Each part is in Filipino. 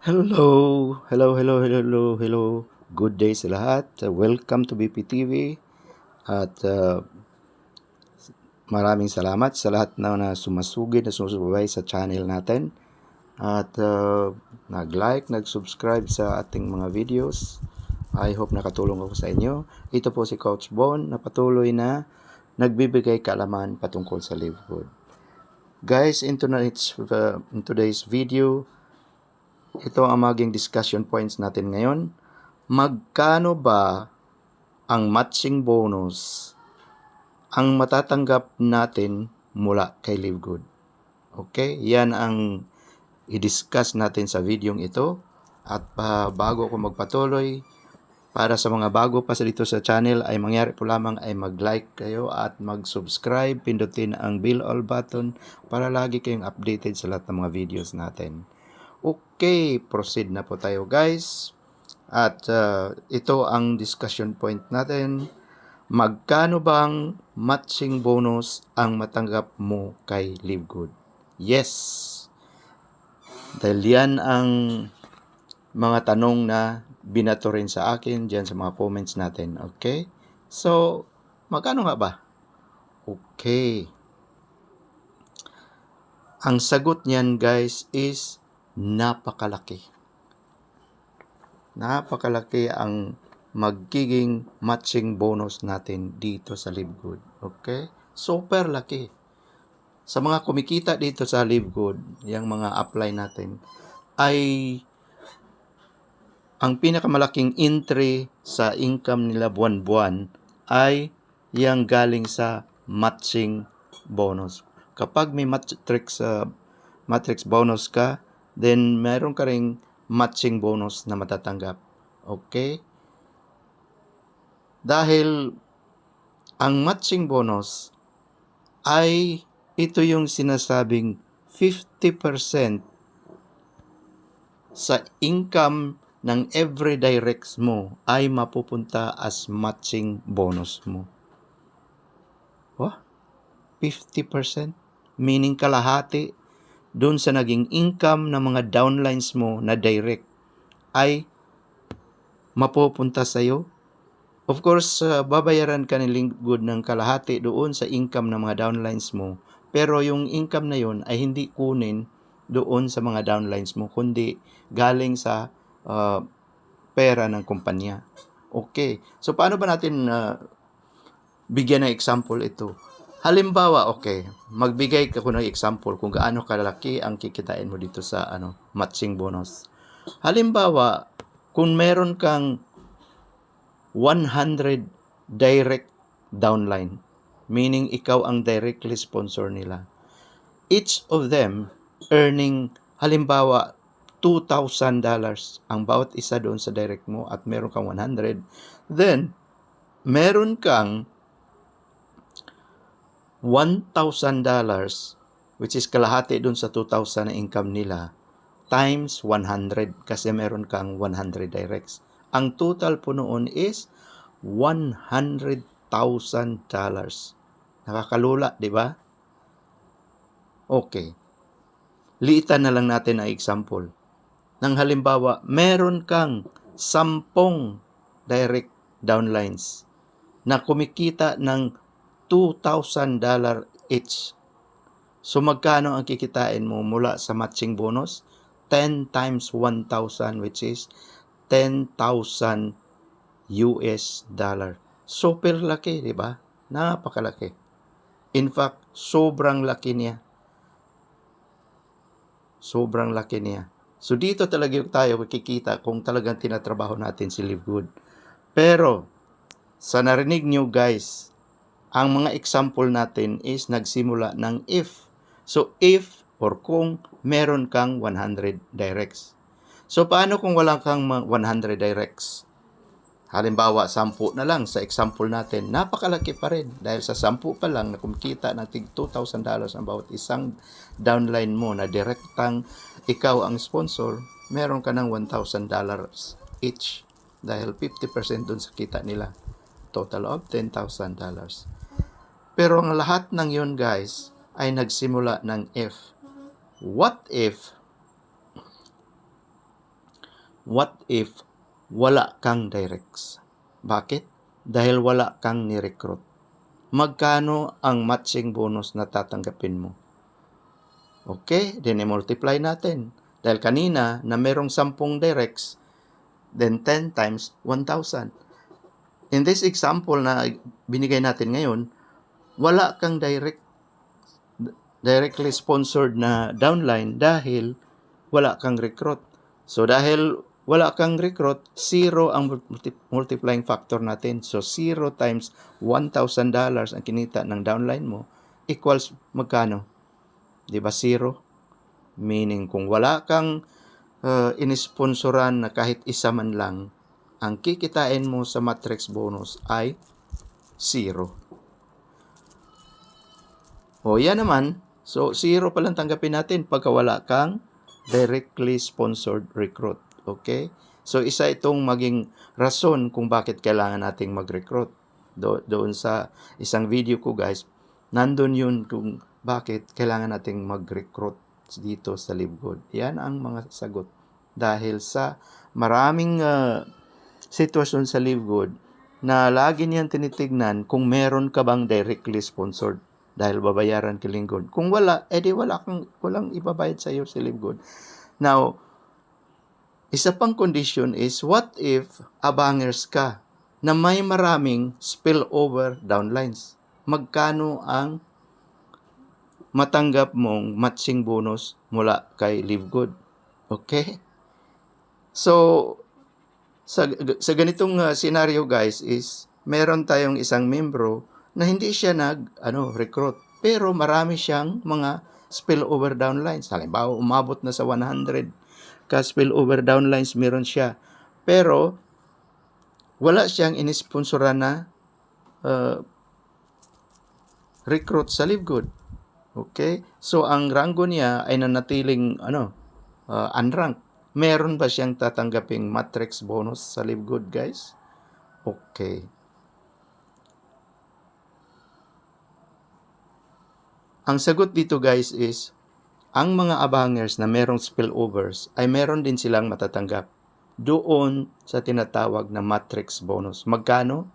Hello, hello, hello, hello, hello, hello. Good day sa lahat. Welcome to BPTV. At uh, maraming salamat sa lahat na, na sumasugid, na susubaybay sa channel natin. At uh, nag-like, nag-subscribe sa ating mga videos. I hope nakatulong ako sa inyo. Ito po si Coach Bon na patuloy na nagbibigay kaalaman patungkol sa Live Good. Guys, in tonight's, uh, in today's video, ito ang maging discussion points natin ngayon. Magkano ba ang matching bonus ang matatanggap natin mula kay Live Good? Okay? Yan ang i-discuss natin sa video ito. At pa bago ako magpatuloy, para sa mga bago pa sa dito sa channel ay mangyari po lamang ay mag-like kayo at mag-subscribe, pindutin ang bell all button para lagi kayong updated sa lahat ng mga videos natin. Okay, proceed na po tayo guys. At uh, ito ang discussion point natin. Magkano bang matching bonus ang matanggap mo kay Live Good? Yes. Dahil yan ang mga tanong na binato rin sa akin dyan sa mga comments natin. Okay? So, magkano nga ba? Okay. Ang sagot niyan guys is napakalaki. Napakalaki ang magiging matching bonus natin dito sa Live Good. Okay? Super laki. Sa mga kumikita dito sa Live Good, yung mga apply natin, ay ang pinakamalaking entry sa income nila buwan-buwan ay yung galing sa matching bonus. Kapag may matrix uh, matrix bonus ka, then meron ka ring matching bonus na matatanggap. Okay? Dahil ang matching bonus ay ito yung sinasabing 50% sa income ng every directs mo ay mapupunta as matching bonus mo. Oh, 50%? Meaning kalahati doon sa naging income ng mga downlines mo na direct ay mapupunta sa iyo. Of course, uh, babayaran ka ng good ng kalahati doon sa income ng mga downlines mo. Pero yung income na yon ay hindi kunin doon sa mga downlines mo, kundi galing sa uh, pera ng kumpanya. Okay. So, paano ba natin uh, bigyan ng example ito? Halimbawa, okay, magbigay ka ko ng example kung gaano kalaki ang kikitain mo dito sa ano matching bonus. Halimbawa, kung meron kang 100 direct downline, meaning ikaw ang directly sponsor nila. Each of them earning halimbawa $2,000 ang bawat isa doon sa direct mo at meron kang 100, then meron kang $1,000 which is kalahati doon sa 2,000 na income nila times 100 kasi meron kang 100 directs. Ang total po noon is $100,000. Nakakalula, di ba? Okay. Liitan na lang natin ang example ng halimbawa, meron kang sampung direct downlines na kumikita ng $2,000 each. So magkano ang kikitain mo mula sa matching bonus? 10 times 1,000 which is 10,000 US dollar. Super laki, di ba? Napakalaki. In fact, sobrang laki niya. Sobrang laki niya. So dito talaga tayo kikita kung talagang tinatrabaho natin si Live Good. Pero sa narinig nyo guys, ang mga example natin is nagsimula ng if. So if or kung meron kang 100 directs. So paano kung wala kang 100 directs? Halimbawa, 10 na lang sa example natin, napakalaki pa rin. Dahil sa 10 pa lang na kumikita ng tig $2,000 ang bawat isang downline mo na direktang ikaw ang sponsor, meron ka ng $1,000 each. Dahil 50% dun sa kita nila. Total of $10,000. Pero ang lahat ng yun guys ay nagsimula ng if. What if what if wala kang directs? Bakit? Dahil wala kang ni-recruit. Magkano ang matching bonus na tatanggapin mo? Okay, then i-multiply natin. Dahil kanina na merong 10 directs, then 10 times 1,000. In this example na binigay natin ngayon, wala kang direct directly sponsored na downline dahil wala kang recruit. So dahil wala kang recruit, zero ang multi- multiplying factor natin. So zero times $1,000 ang kinita ng downline mo equals magkano? Di ba zero? Meaning kung wala kang uh, inisponsoran na kahit isa man lang, ang kikitain mo sa matrix bonus ay zero. O yan naman, so zero pa lang tanggapin natin pagka wala kang directly sponsored recruit. Okay? So isa itong maging rason kung bakit kailangan nating mag-recruit. Do- doon sa isang video ko guys, nandun yun kung bakit kailangan nating mag-recruit dito sa LiveGood. Yan ang mga sagot. Dahil sa maraming uh, sitwasyon sa LiveGood na lagi niyan tinitignan kung meron ka bang directly sponsored dahil babayaran ka lingkod. Kung wala, edi wala kang, walang ibabayad sa iyo si LiveGood. Now, isa pang condition is, what if abangers ka na may maraming spillover downlines? Magkano ang matanggap mong matching bonus mula kay LiveGood? Okay? So, sa, sa ganitong uh, scenario guys is, meron tayong isang membro na hindi siya nag ano recruit. Pero marami siyang mga spillover downlines. Halimbawa umabot na sa 100 ka spillover downlines meron siya. Pero wala siyang inisponsoran na uh, recruit sa LiveGood okay? So ang ranggo niya ay nanatiling ano uh, unranked. Meron ba siyang tatanggaping matrix bonus sa LiveGood guys? Okay Ang sagot dito guys is, ang mga abangers na merong spillovers ay meron din silang matatanggap doon sa tinatawag na matrix bonus. Magkano?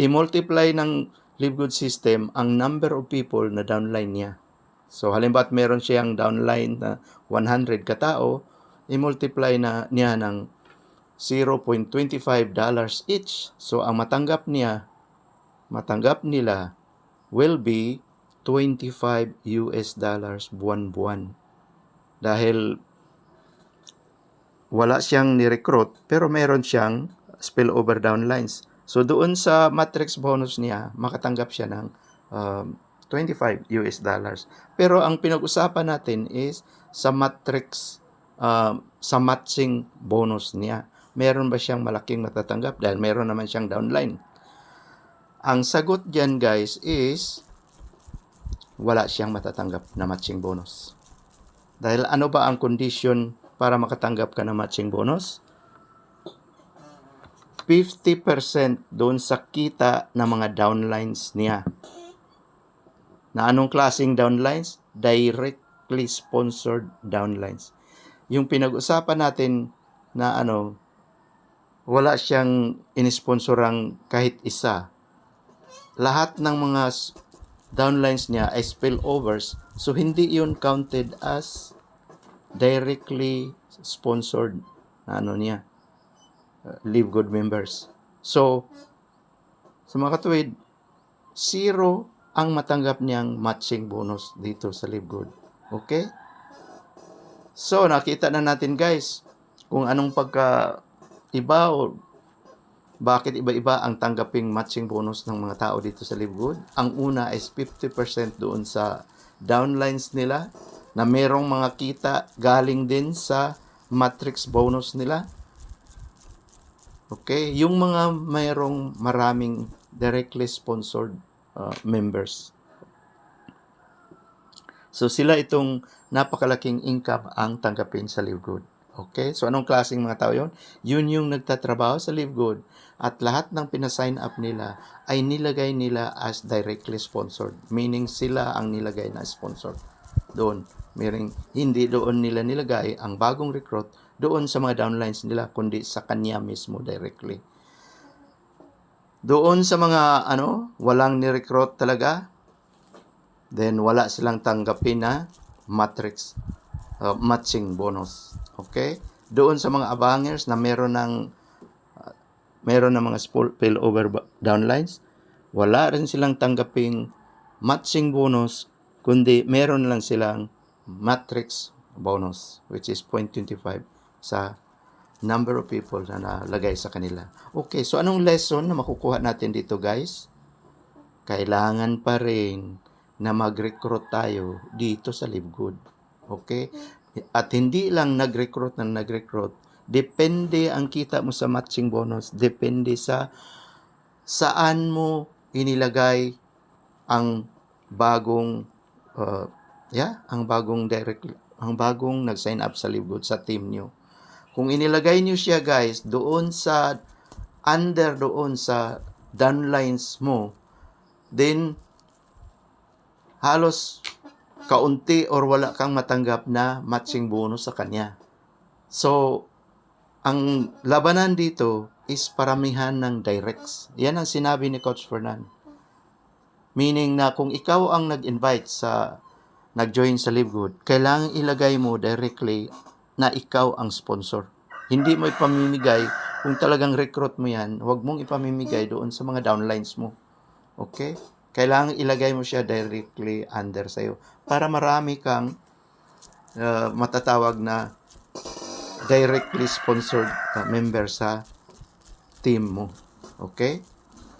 I-multiply ng LiveGood system ang number of people na downline niya. So halimbawa meron siyang downline na 100 katao, i-multiply na niya ng 0.25 dollars each. So ang matanggap niya, matanggap nila will be 25 US dollars buwan-buwan. Dahil wala siyang ni-recruit pero meron siyang spillover downlines. So doon sa matrix bonus niya, makatanggap siya ng um, 25 US dollars. Pero ang pinag-usapan natin is sa matrix um, sa matching bonus niya. Meron ba siyang malaking matatanggap dahil meron naman siyang downline. Ang sagot diyan guys is wala siyang matatanggap na matching bonus. Dahil ano ba ang condition para makatanggap ka ng matching bonus? 50% doon sa kita ng mga downlines niya. Na anong klaseng downlines? Directly sponsored downlines. Yung pinag-usapan natin na ano, wala siyang inisponsorang kahit isa. Lahat ng mga downlines niya ay spillovers. So, hindi yun counted as directly sponsored na ano niya, uh, Live Good members. So, sa mga katuwid, zero ang matanggap niyang matching bonus dito sa Live Good. Okay? So, nakita na natin guys kung anong pagka iba o bakit iba-iba ang tanggaping matching bonus ng mga tao dito sa LiveGood? Ang una is 50% doon sa downlines nila na merong mga kita galing din sa matrix bonus nila. Okay? Yung mga mayroong maraming directly sponsored uh, members. So sila itong napakalaking income ang tanggapin sa LiveGood. Okay? So, anong klaseng mga tao yon? Yun yung nagtatrabaho sa Live Good at lahat ng pinasign up nila ay nilagay nila as directly sponsored. Meaning, sila ang nilagay na sponsor doon. Meaning, hindi doon nila nilagay ang bagong recruit doon sa mga downlines nila, kundi sa kanya mismo directly. Doon sa mga ano, walang ni-recruit talaga, then wala silang tanggapin na matrix uh, matching bonus. Okay? Doon sa mga abangers na meron ng uh, meron ng mga spill spillover downlines, wala rin silang tanggaping matching bonus, kundi meron lang silang matrix bonus, which is 0.25 sa number of people na nalagay sa kanila. Okay, so anong lesson na makukuha natin dito guys? Kailangan pa rin na mag-recruit tayo dito sa Live Good. Okay? At hindi lang nag-recruit ng nag-recruit, depende ang kita mo sa matching bonus, depende sa saan mo inilagay ang bagong uh, yeah, ang bagong direct ang bagong nag-sign up sa Live Good sa team nyo. Kung inilagay niyo siya guys doon sa under doon sa downlines mo, then halos kaunti or wala kang matanggap na matching bonus sa kanya. So, ang labanan dito is paramihan ng directs. Yan ang sinabi ni Coach Fernan. Meaning na kung ikaw ang nag-invite sa nag-join sa Live Good, kailangan ilagay mo directly na ikaw ang sponsor. Hindi mo ipamimigay, kung talagang recruit mo yan, huwag mong ipamimigay doon sa mga downlines mo. Okay? Kailangan ilagay mo siya directly under sa'yo para marami kang uh, matatawag na directly sponsored uh, member sa team mo. Okay?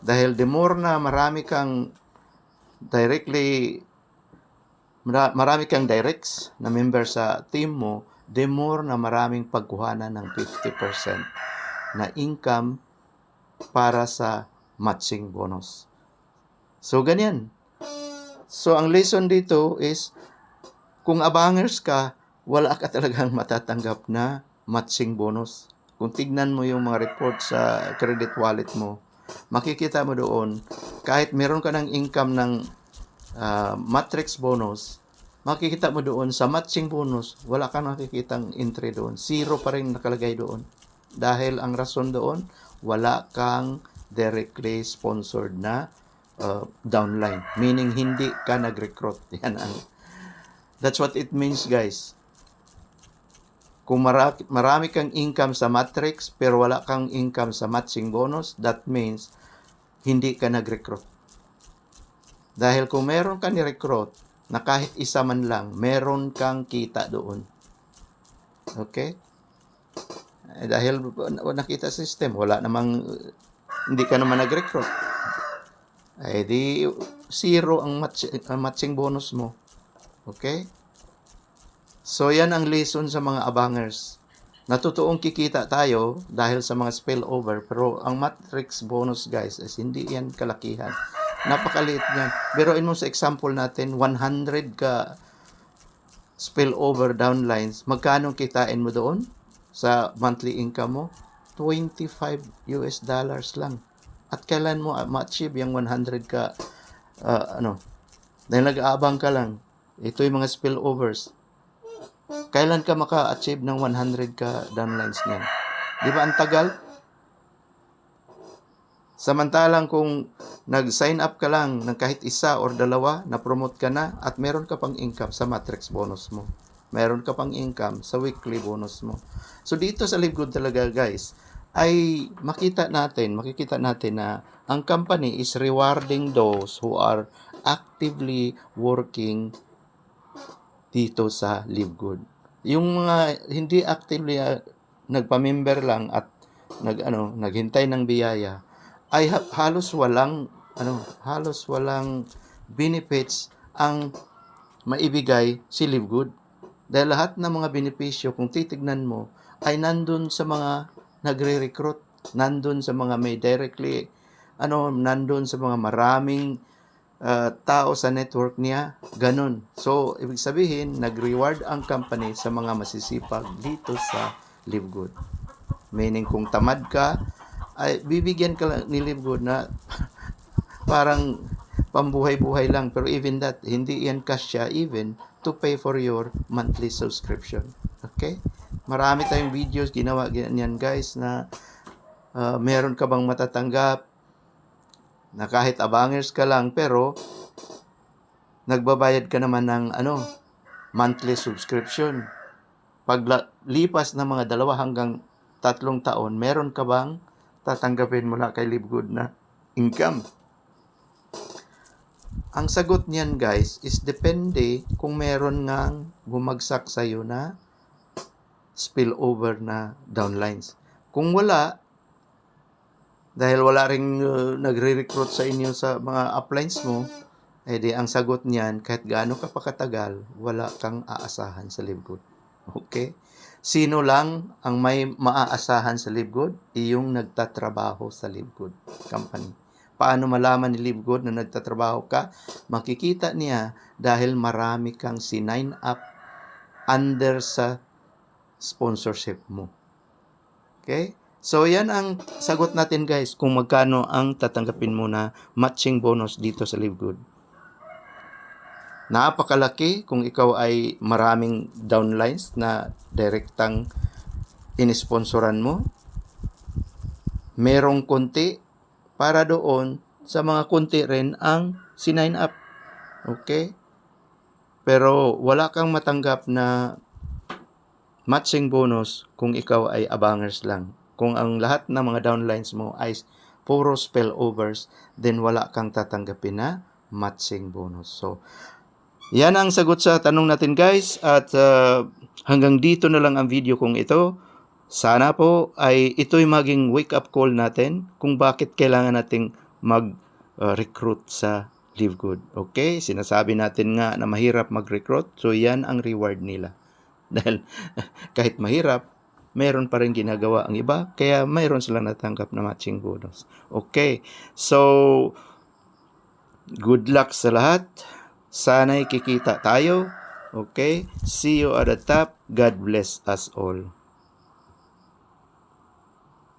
Dahil the more na marami kang directly mara- marami kang directs na member sa team mo, the more na maraming pagkuhanan ng 50% na income para sa matching bonus. So, ganyan. So, ang lesson dito is, kung abangers ka, wala ka talagang matatanggap na matching bonus. Kung tignan mo yung mga report sa credit wallet mo, makikita mo doon, kahit meron ka ng income ng uh, matrix bonus, makikita mo doon sa matching bonus, wala kang nakikitang entry doon. Zero pa rin nakalagay doon. Dahil ang rason doon, wala kang directly sponsored na uh, downline. Meaning, hindi ka nag-recruit. Yan ang, that's what it means, guys. Kung marami, marami kang income sa matrix, pero wala kang income sa matching bonus, that means, hindi ka nag-recruit. Dahil kung meron ka ni-recruit, na kahit isa man lang, meron kang kita doon. Okay? Eh, dahil nakita sa system, wala namang, hindi ka naman nag-recruit. Eh di, zero ang, match, ang matching bonus mo. Okay? So, yan ang lesson sa mga abangers. Natutuong kikita tayo dahil sa mga spillover, pero ang matrix bonus, guys, is hindi yan kalakihan. Napakaliit niyan. Biroin mo sa example natin, 100 ka spillover downlines, magkano kitain mo doon sa monthly income mo? 25 US dollars lang. At kailan mo ma-achieve yung 100 ka uh, ano? Dahil nag-aabang ka lang. Ito yung mga spillovers. Kailan ka maka-achieve ng 100 ka downlines niyan? Di ba ang tagal? Samantalang kung nag-sign up ka lang ng kahit isa or dalawa, na-promote ka na at meron ka pang income sa matrix bonus mo. Meron ka pang income sa weekly bonus mo. So dito sa Live Good talaga guys, ay makita natin, makikita natin na ang company is rewarding those who are actively working dito sa Live Good. Yung mga hindi actively uh, nagpa-member lang at nag ano, naghintay ng biyaya, ay ha- halos walang ano, halos walang benefits ang maibigay si Live Good. Dahil lahat ng mga benepisyo, kung titignan mo, ay nandun sa mga nagre-recruit, nandun sa mga may directly, ano, nandun sa mga maraming uh, tao sa network niya, ganun. So, ibig sabihin, nag-reward ang company sa mga masisipag dito sa Live Good. Meaning, kung tamad ka, ay bibigyan ka lang ni Live Good na parang pambuhay-buhay lang. Pero even that, hindi yan kasya even to pay for your monthly subscription. Okay? Marami tayong videos ginawa ganyan guys na uh, meron ka bang matatanggap na kahit abangers ka lang pero nagbabayad ka naman ng ano monthly subscription. Pag la- lipas ng mga dalawa hanggang tatlong taon, meron ka bang tatanggapin mula kay Livegood na income? Ang sagot niyan guys is depende kung meron ngang bumagsak sa iyo na spillover na downlines. Kung wala, dahil wala ring uh, nagre-recruit sa inyo sa mga uplines mo, eh di ang sagot niyan, kahit gaano ka pa katagal, wala kang aasahan sa Livegood. Okay? Sino lang ang may maaasahan sa Livegood? Iyong nagtatrabaho sa Livegood company. Paano malaman ni Livegood na nagtatrabaho ka? Makikita niya dahil marami kang sinign up under sa sponsorship mo. Okay? So, yan ang sagot natin guys kung magkano ang tatanggapin mo na matching bonus dito sa Livegood. Napakalaki kung ikaw ay maraming downlines na direktang inisponsoran mo. Merong konti para doon sa mga konti rin ang sinign up. Okay? Pero wala kang matanggap na matching bonus kung ikaw ay abangers lang. Kung ang lahat ng mga downlines mo ay puro spillovers, then wala kang tatanggapin na matching bonus. So, yan ang sagot sa tanong natin guys at uh, hanggang dito na lang ang video kong ito. Sana po ay ito'y maging wake up call natin kung bakit kailangan nating mag-recruit uh, sa Live Good. Okay? Sinasabi natin nga na mahirap mag-recruit. So yan ang reward nila. Dahil kahit mahirap, meron pa rin ginagawa ang iba. Kaya mayroon sila natanggap na matching bonus. Okay? So, good luck sa lahat. Sana'y kikita tayo. Okay? See you at the top. God bless us all.